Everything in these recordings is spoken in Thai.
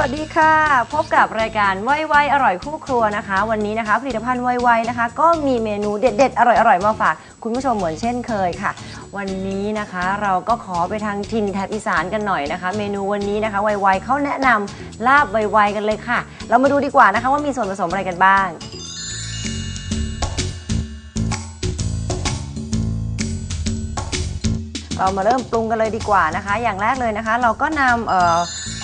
วัสดีค่ะ พบกับรายการไวไวอร่อยคู่ครัวนะคะ วันนี้นะคะ ผลิตภัณฑ์ไวไวนะคะ ก็มีเมนูเด็ดๆ อร่อยๆมาฝากคุณผู้ชมเหมือนเช่นเคยค่ะ วันนี้นะคะเราก็ขอไปทางทินแถบอีสานกันหน่อยนะคะ เมนูวันนี้นะคะไวไวเขาแนะนำลาบไวไวกันเลยค่ะ เรามาดูดีกว่านะคะว่ามีส่วนผสมอะไรกันบ้างเรามาเริ่มปรุงกันเลยดีกว่านะคะ อย่างแรกเลยนะคะ เราก็นำเอ่อ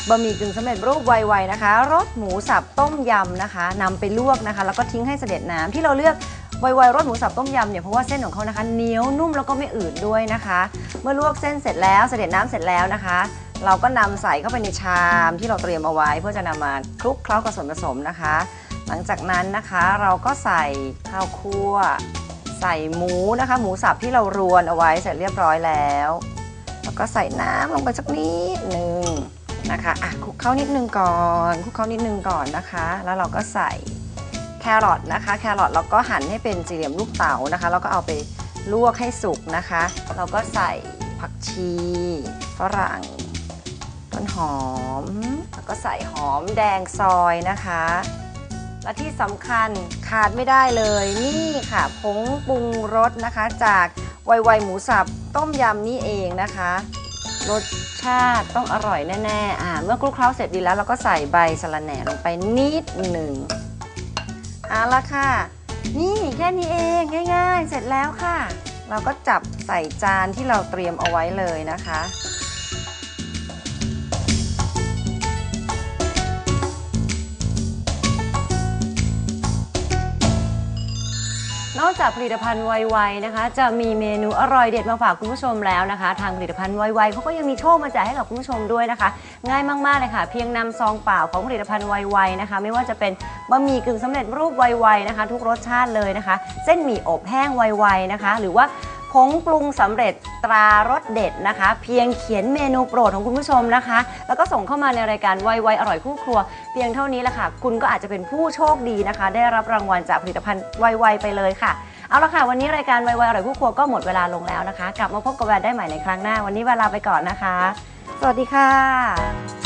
บะหมี่กึ่งสำเร็จรูปไวๆนะคะรสหมูสับต้มยำนะคะนำไปลวกนะคะ แล้วก็ทิ้งให้เสด็จน้ำที่เราเลือกไวๆรสหมูสับต้มยำเนี่ยเพราะว่าเส้นของเขานะคะเหนียวนุ่มแล้วก็ไม่อืดด้วยนะคะ เมื่อลวกเส้นเสร็จแล้วเสด็จน้ำเสร็จแล้วนะคะ เราก็นำใส่เข้าไปในชามที่เราเตรียมเอาไว้ เพื่อจะนำมาคลุกเคล้ากับส่วนผสมนะคะ หลังจากนั้นนะคะเราก็ใส่ข้าวคั่ว ใส่หมูนะคะ หมูสับที่เรารวนเอาไว้เสร็จเรียบร้อยแล้ว แล้วก็ใส่น้ำลงไปสักนิดหนึ่ง นะคะอะคลุกเข้านิดนึงก่อนคลุกเข้านิดนึงก่อนนะคะ แล้วเราก็ใส่แครอทนะคะ แครอทเราก็หั่นให้เป็นสี่เหลี่ยมลูกเต๋านะคะ แล้วก็เอาไปลวกให้สุกนะคะ เราก็ใส่ผักชีฝรั่งต้นหอม แล้วก็ใส่หอมแดงซอยนะคะ และที่สำคัญขาดไม่ได้เลยนี่ค่ะผงปรุงรสนะคะ จากไวไวหมูสับต้มยำนี่เองนะคะ รสชาติต้องอร่อยแน่ๆอ่าเมื่อคลุกเคล้าเสร็จดีแล้วเราก็ใส่ใบสะระแหน่ลงไปนิดหนึ่งเอาละค่ะ นี่แค่นี้เองง่าย ๆ เสร็จแล้วค่ะ เราก็จับใส่จานที่เราเตรียมเอาไว้เลยนะคะ นอกจากผลิตภัณฑ์ไวๆนะคะ จะมีเมนูอร่อยเด็ดมาฝากคุณผู้ชมแล้วนะคะ ทางผลิตภัณฑ์ไวๆเขาก็ยังมีโชคมาแจกให้กับคุณผู้ชมด้วยนะคะ ง่ายมากๆเลยค่ะ เพียงนำซองเปล่าของผลิตภัณฑ์ไวๆนะคะ ไม่ว่าจะเป็นบะหมี่กึ่งสำเร็จรูปไวๆนะคะ ทุกรสชาติเลยนะคะ เส้นหมี่อบแห้งไวๆนะคะ หรือว่า ผงปรุงสำเร็จตรารสเด็ดนะคะ เพียงเขียนเมนูโปรดของคุณผู้ชมนะคะ แล้วก็ส่งเข้ามาในรายการไวๆอร่อยคู่ครัว เพียงเท่านี้แหละค่ะ คุณก็อาจจะเป็นผู้โชคดีนะคะ ได้รับรางวัลจากผลิตภัณฑ์ไวๆไปเลยค่ะ เอาละค่ะ วันนี้รายการไวๆอร่อยคู่ครัวก็หมดเวลาลงแล้วนะคะ กลับมาพบกับแวนได้ใหม่ในครั้งหน้า วันนี้เวลาไปก่อนนะคะ สวัสดีค่ะ